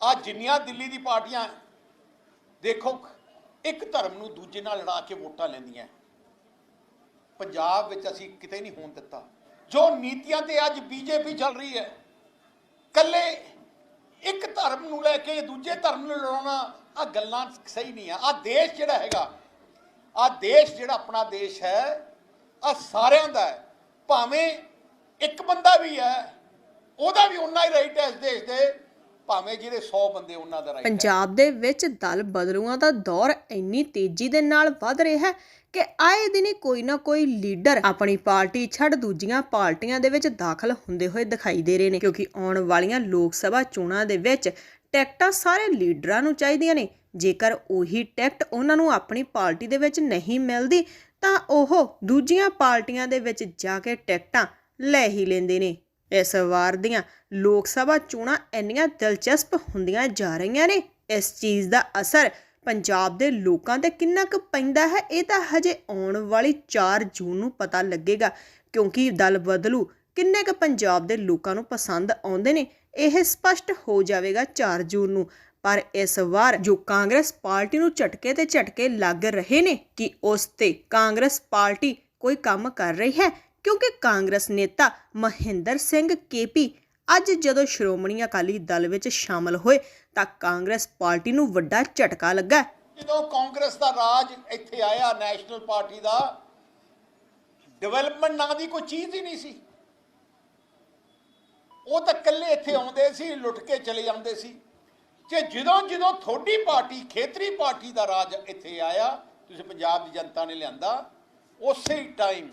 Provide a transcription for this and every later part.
ਆ ਜਿੰਨੀਆਂ ਦਿੱਲੀ ਦੀ ਪਾਰਟੀਆਂ ਦੇਖੋ, ਇੱਕ ਧਰਮ ਨੂੰ ਦੂਜੇ ਨਾਲ ਲੜਾ ਕੇ ਵੋਟਾਂ ਲੈਂਦੀਆਂ ਪੰਜਾਬ ਵਿੱਚ ਅਸੀਂ ਕਿਤੇ ਨਹੀਂ ਹੋਣ ਦਿੱਤਾ। ਜੋ ਨੀਤੀਆਂ ਤੇ ਅੱਜ ਬੀਜੇਪੀ ਚੱਲ ਰਹੀ ਹੈ ਕੱਲੇ ਇੱਕ ਧਰਮ ਨੂੰ ਲੈ ਕੇ ਦੂਜੇ ਧਰਮ ਨੂੰ ਲੜਾਉਣਾ ਆ ਗੱਲਾਂ ਸਹੀ ਨਹੀਂ ਆ। ਆ ਦੇਸ਼ ਜਿਹੜਾ ਹੈਗਾ, ਆ ਦੇਸ਼ ਜਿਹੜਾ ਆਪਣਾ ਦੇਸ਼ ਹੈ, ਆ ਸਾਰਿਆਂ ਦਾ ਹੈ। ਭਾਵੇਂ ਇੱਕ ਬੰਦਾ ਵੀ ਹੈ, ਉਹਦਾ ਵੀ ਉਨਾ ਹੀ ਰਾਈਟ ਹੈ ਇਸ ਦੇਸ਼ ਦੇ। ਭਾਵੇਂ ਜਿਹੜੇ 100 ਬੰਦੇ ਉਹਨਾਂ ਦਾ ਰਾਈਟ ਪੰਜਾਬ ਦੇ ਵਿੱਚ ਦਲ ਬਦਲੂਆਂ ਦਾ ਦੌਰ ਇੰਨੀ ਤੇਜ਼ੀ ਦੇ ਨਾਲ ਵੱਧ ਰਿਹਾ ਹੈ ਕਿ ਆਏ ਦਿਨ ਕੋਈ ਨਾ ਕੋਈ ਲੀਡਰ ਆਪਣੀ ਪਾਰਟੀ ਛੱਡ ਦੂਜੀਆਂ ਪਾਰਟੀਆਂ ਦੇ ਵਿੱਚ ਦਾਖਲ ਹੁੰਦੇ ਹੋਏ ਦਿਖਾਈ ਦੇ ਰਹੇ ਨੇ, ਕਿਉਂਕਿ ਆਉਣ ਵਾਲੀਆਂ ਲੋਕ ਸਭਾ ਚੋਣਾਂ ਦੇ ਵਿੱਚ ਟਿਕਟਾਂ ਸਾਰੇ ਲੀਡਰਾਂ ਨੂੰ ਚਾਹੀਦੀਆਂ ਨੇ। ਜੇਕਰ ਉਹੀ ਟਿਕਟ ਉਹਨਾਂ ਨੂੰ ਆਪਣੀ ਪਾਰਟੀ ਦੇ ਵਿੱਚ ਨਹੀਂ ਮਿਲਦੀ, ਤਾਂ ਉਹ ਦੂਜੀਆਂ ਪਾਰਟੀਆਂ ਦੇ ਵਿੱਚ ਜਾ ਕੇ ਟਿਕਟਾਂ ਲੈ ਹੀ ਲੈਂਦੇ ਨੇ। ਇਸ ਵਾਰ ਦੀਆਂ ਲੋਕ ਸਭਾ ਚੋਣਾਂ ਇੰਨੀਆਂ ਦਿਲਚਸਪ ਹੁੰਦੀਆਂ ਜਾ ਰਹੀਆਂ ਨੇ। ਇਸ ਚੀਜ਼ ਦਾ ਅਸਰ ਪੰਜਾਬ ਦੇ ਲੋਕਾਂ ਤੇ ਕਿੰਨਾ ਕੁ ਪੈਂਦਾ ਹੈ, ਇਹ ਤਾਂ ਹਜੇ ਆਉਣ ਵਾਲੀ 4 ਜੂਨ ਨੂੰ ਪਤਾ ਲੱਗੇਗਾ, ਕਿਉਂਕਿ ਦਲ ਬਦਲੂ ਕਿੰਨੇ ਕੁ ਪੰਜਾਬ ਦੇ ਲੋਕਾਂ ਨੂੰ ਪਸੰਦ ਆਉਂਦੇ ਨੇ, ਇਹ ਸਪਸ਼ਟ ਹੋ ਜਾਵੇਗਾ 4 ਜੂਨ ਨੂੰ। ਪਰ ਇਸ ਵਾਰ ਜੋ ਕਾਂਗਰਸ ਪਾਰਟੀ ਨੂੰ ਝਟਕੇ ਤੇ ਝਟਕੇ ਲੱਗ ਰਹੇ ਨੇ ਕਿ ਉਸ ਤੇ ਕਾਂਗਰਸ ਪਾਰਟੀ ਕੋਈ ਕੰਮ ਕਰ ਰਹੀ ਹੈ ਕਿਉਂਕਿ ਕਾਂਗਰਸ ਨੇਤਾ ਮਹਿੰਦਰ ਸਿੰਘ ਕੇਪੀ ਅੱਜ ਜਦੋਂ ਸ਼੍ਰੋਮਣੀ ਅਕਾਲੀ ਦਲ ਵਿੱਚ ਸ਼ਾਮਲ ਹੋਏ ਤਾਂ ਕਾਂਗਰਸ ਪਾਰਟੀ ਨੂੰ ਵੱਡਾ ਝਟਕਾ ਲੱਗਾ। ਜਦੋਂ ਕਾਂਗਰਸ ਦਾ ਰਾਜ ਇੱਥੇ ਆਇਆ ਨੈਸ਼ਨਲ ਪਾਰਟੀ ਦਾ, ਡਿਵੈਲਪਮੈਂਟ ਨਾਂ ਦੀ ਕੋਈ ਚੀਜ਼ ਹੀ ਨਹੀਂ ਸੀ। ਉਹ ਤਾਂ ਇਕੱਲੇ ਇੱਥੇ ਆਉਂਦੇ ਸੀ, ਲੁੱਟ ਕੇ ਚਲੇ ਜਾਂਦੇ ਸੀ। ਕਿ ਜਦੋਂ ਜਦੋਂ ਥੋੜੀ ਪਾਰਟੀ, ਖੇਤਰੀ ਪਾਰਟੀ ਦਾ ਰਾਜ ਇੱਥੇ ਆਇਆ, ਤੁਸੀਂ ਪੰਜਾਬ ਦੀ ਜਨਤਾ ਨੇ ਲਿਆਂਦਾ, ਉਸੇ ਟਾਈਮ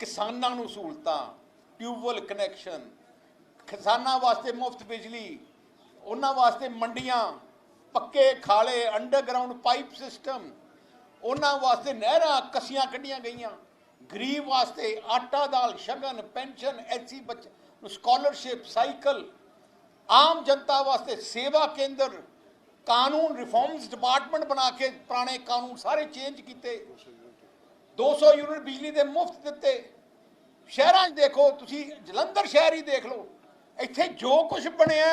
ਕਿਸਾਨਾਂ ਨੂੰ ਸਹੂਲਤਾਂ, ਟਿਊਬਵੈਲ ਕਨੈਕਸ਼ਨ, ਕਿਸਾਨਾਂ ਵਾਸਤੇ ਮੁਫਤ ਬਿਜਲੀ, ਉਹਨਾਂ ਵਾਸਤੇ ਮੰਡੀਆਂ, ਪੱਕੇ, ਖਾਲੇ, ਅੰਡਰਗਰਾਉਂਡ ਪਾਈਪ ਸਿਸਟਮ, ਉਹਨਾਂ ਵਾਸਤੇ ਨਹਿਰਾਂ ਕਸੀਆਂ ਕੱਢੀਆਂ ਗਈਆਂ। ਗਰੀਬ ਵਾਸਤੇ ਆਟਾ ਦਾਲ, ਸ਼ਗਨ, ਪੈਨਸ਼ਨ ਐਸੀ ਬੱਚ, ਸਕਾਲਰਸ਼ਿਪ, ਸਾਈਕਲ। ਆਮ ਜਨਤਾ ਵਾਸਤੇ ਸੇਵਾ ਕੇਂਦਰ, ਕਾਨੂੰਨ ਰਿਫਾਰਮਸ ਡਿਪਾਰਟਮੈਂਟ ਬਣਾ ਕੇ ਪੁਰਾਣੇ ਕਾਨੂੰਨ ਸਾਰੇ ਚੇਂਜ ਕੀਤੇ। 200 ਯੂਨਿਟ ਬਿਜਲੀ ਦੇ ਮੁਫਤ ਦਿੱਤੇ। ਸ਼ਹਿਰਾਂ 'ਚ ਦੇਖੋ, ਤੁਸੀਂ ਜਲੰਧਰ ਸ਼ਹਿਰ ਹੀ ਦੇਖ ਲਓ। ਇੱਥੇ ਜੋ ਕੁਝ ਬਣਿਆ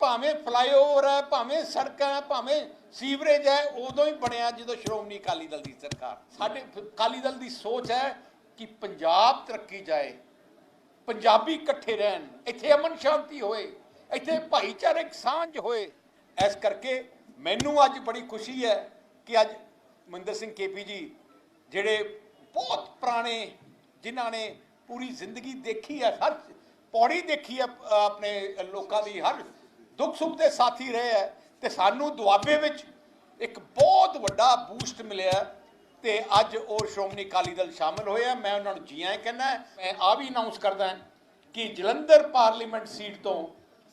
ਭਾਵੇਂ ਫਲਾਈਓਵਰ ਹੈ, ਭਾਵੇਂ ਸੜਕਾਂ ਹੈ, ਭਾਵੇਂ ਸੀਵਰੇਜ ਹੈ, ਉਦੋਂ ਹੀ ਬਣਿਆ ਜਦੋਂ ਸ਼੍ਰੋਮਣੀ ਅਕਾਲੀ ਦਲ ਦੀ ਸਰਕਾਰ। ਸਾਡੇ ਅਕਾਲੀ ਦਲ ਦੀ ਸੋਚ ਹੈ ਕਿ ਪੰਜਾਬ ਤਰੱਕੀ ਜਾਏ, ਪੰਜਾਬੀ ਇਕੱਠੇ ਰਹਿਣ, ਇੱਥੇ ਅਮਨ ਸ਼ਾਂਤੀ ਹੋਏ, ਇੱਥੇ ਭਾਈਚਾਰਕ ਸਾਂਝ ਹੋਏ। ਇਸ ਕਰਕੇ ਮੈਨੂੰ ਅੱਜ ਬੜੀ ਖੁਸ਼ੀ ਹੈ ਕਿ ਅੱਜ ਮਹਿੰਦਰ ਸਿੰਘ ਕੇਪੀ ਜੀ, ਜਿਹੜੇ ਬਹੁਤ ਪੁਰਾਣੇ ਜਿਨ੍ਹਾਂ ਨੇ ਪੂਰੀ ਜ਼ਿੰਦਗੀ ਦੇਖੀ ਹੈ, ਹਰ ਪੌੜੀ ਦੇਖੀ ਹੈ ਆਪਣੇ ਲੋਕਾਂ ਦੀ, ਹਰ ਦੁੱਖ ਸੁੱਖ ਦੇ ਸਾਥੀ ਰਹੇ ਹੈ ਤੇ ਸਾਨੂੰ ਦੁਆਬੇ ਵਿੱਚ ਇੱਕ ਬਹੁਤ ਵੱਡਾ ਬੂਸਟ ਮਿਲਿਆ ਹੈ ਤੇ ਅੱਜ ਉਹ ਸ਼੍ਰੋਮਣੀ ਅਕਾਲੀ ਦਲ ਸ਼ਾਮਲ ਹੋਏ ਆ ਮੈਂ ਉਹਨਾਂ ਨੂੰ ਜੀਆਂ ਆਇਆਂ ਕਹਿੰਦਾ ਮੈਂ ਆ ਵੀ ਅਨਾਉਂਸ ਕਰਦਾ ਕਿ ਜਲੰਧਰ ਪਾਰਲੀਮੈਂਟ ਸੀਟ ਤੋਂ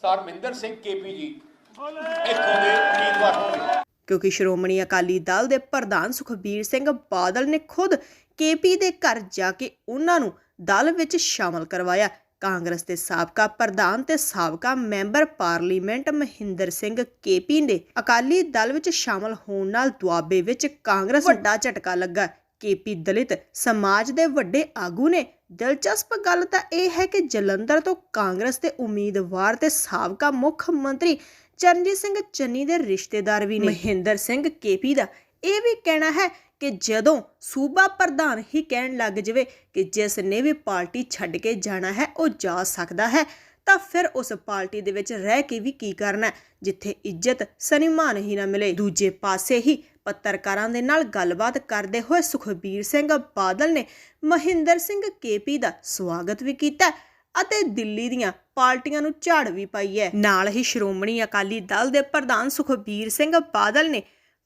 sir Mahinder Singh K P ji ਇੱਥੋਂ ਦੇ ਉਮੀਦਵਾਰ ਹੋਣਗੇ। ਕਿਉਂਕਿ ਸ਼੍ਰੋਮਣੀ ਅਕਾਲੀ ਦਲ ਦੇ ਪ੍ਰਧਾਨ ਸੁਖਬੀਰ ਸਿੰਘ ਬਾਦਲ ਨੇ ਖੁਦ ਕੇਪੀ ਦੇ ਘਰ ਜਾ ਕੇ ਉਹਨਾਂ ਨੂੰ ਦਲ ਵਿੱਚ ਸ਼ਾਮਲ ਕਰਵਾਇਆ। ਕਾਂਗਰਸ ਦੇ ਸਾਬਕਾ ਪ੍ਰਧਾਨ ਤੇ ਸਾਬਕਾ member parliament Mahinder Singh KP ਨੇ ਅਕਾਲੀ ਦਲ ਵਿੱਚ ਸ਼ਾਮਲ ਹੋਣ ਨਾਲ ਦੁਆਬੇ ਵਿੱਚ ਕਾਂਗਰਸ ਵੱਡਾ ਝਟਕਾ ਲੱਗਾ। ਕੇਪੀ ਦਲਿਤ ਸਮਾਜ ਦੇ ਵੱਡੇ ਆਗੂ ਨੇ ਦਿਲਚਸਪ ਗੱਲ ਤਾਂ ਇਹ ਹੈ ਕਿ ਜਲੰਧਰ ਤੋਂ ਕਾਂਗਰਸ ਦੇ ਉਮੀਦਵਾਰ ਤੇ ਸਾਬਕਾ ਮੁੱਖ ਮੰਤਰੀ ਚਰਨਜੀਤ ਸਿੰਘ ਚੰਨੀ ਦੇ ਰਿਸ਼ਤੇਦਾਰ ਵੀ ਨੇ। ਮਹਿੰਦਰ ਸਿੰਘ ਕੇਪੀ ਦਾ ਇਹ ਵੀ ਕਹਿਣਾ ਹੈ ਕਿ ਜਦੋਂ ਸੂਬਾ ਪ੍ਰਧਾਨ ਹੀ ਕਹਿਣ ਲੱਗ ਜਾਵੇ ਕਿ ਜਿਸ ਨੇ ਵੀ ਪਾਰਟੀ ਛੱਡ ਕੇ ਜਾਣਾ ਹੈ, ਉਹ ਜਾ ਸਕਦਾ ਹੈ, ਤਾਂ ਫਿਰ ਉਸ ਪਾਰਟੀ ਦੇ ਵਿੱਚ ਰਹਿ ਕੇ ਵੀ ਕੀ ਕਰਨਾ ਜਿੱਥੇ ਇੱਜ਼ਤ ਸਨਮਾਨ ਹੀ ਨਾ ਮਿਲੇ। ਦੂਜੇ ਪਾਸੇ ਹੀ ਪੱਤਰਕਾਰਾਂ ਦੇ ਨਾਲ ਗੱਲਬਾਤ ਕਰਦੇ ਹੋਏ ਸੁਖਬੀਰ ਸਿੰਘ ਬਾਦਲ ਨੇ ਮਹਿੰਦਰ ਸਿੰਘ ਕੇਪੀ ਦਾ ਸਵਾਗਤ ਵੀ ਕੀਤਾ ਅਤੇ ਦਿੱਲੀ ਦੀਆਂ ਪਾਰਟੀਆਂ ਨੂੰ ਝਾੜ ਵੀ ਪਾਈ ਹੈ। ਨਾਲ ਹੀ ਸ਼੍ਰੋਮਣੀ ਅਕਾਲੀ ਦਲ ਦੇ ਪ੍ਰਧਾਨ ਸੁਖਬੀਰ ਸਿੰਘ ਬਾਦਲ ਨੇ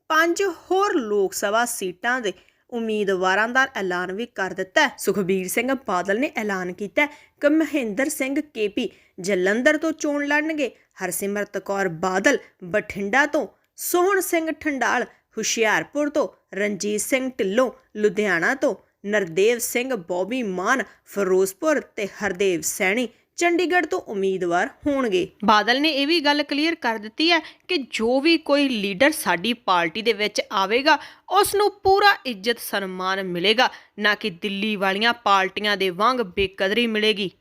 ਪੰਜ ਹੋਰ ਲੋਕ ਸਭਾ ਸੀਟਾਂ ਦੇ ਉਮੀਦਵਾਰਾਂ ਦਾ ਐਲਾਨ ਵੀ ਕਰ ਦਿੱਤਾ ਸੁਖਬੀਰ ਸਿੰਘ ਬਾਦਲ ਨੇ ਐਲਾਨ ਕੀਤਾ ਕਿ ਮਹਿੰਦਰ ਸਿੰਘ ਕੇਪੀ ਜਲੰਧਰ ਤੋਂ ਚੋਣ ਲੜਨਗੇ, ਹਰਸਿਮਰਤ ਕੌਰ ਬਾਦਲ ਬਠਿੰਡਾ ਤੋਂ, ਸੋਹਣ ਸਿੰਘ ਠੰਡਾਲ ਹੁਸ਼ਿਆਰਪੁਰ ਤੋਂ, ਰਣਜੀਤ ਸਿੰਘ ਢਿੱਲੋਂ ਲੁਧਿਆਣਾ ਤੋਂ, ਨਰਦੇਵ ਸਿੰਘ ਬੋਬੀ ਮਾਨ, ਫਿਰੋਜ਼ਪੁਰ ਤੇ ਹਰਦੇਵ ਸੈਣੀ ਚੰਡੀਗੜ੍ਹ ਤੋਂ ਉਮੀਦਵਾਰ ਹੋਣਗੇ। ਬਾਦਲ ਨੇ ਇਹ ਵੀ ਗੱਲ ਕਲੀਅਰ ਕਰ ਦਿੱਤੀ ਹੈ ਕਿ ਜੋ ਵੀ ਕੋਈ ਲੀਡਰ ਸਾਡੀ ਪਾਰਟੀ ਦੇ ਵਿੱਚ ਆਵੇਗਾ ਉਸ ਨੂੰ ਪੂਰਾ ਇੱਜ਼ਤ ਸਨਮਾਨ ਮਿਲੇਗਾ। ਨਾ ਕਿ ਦਿੱਲੀ ਵਾਲੀਆਂ ਪਾਰਟੀਆਂ ਦੇ ਵਾਂਗ ਬੇਕਦਰੀ ਮਿਲੇਗੀ।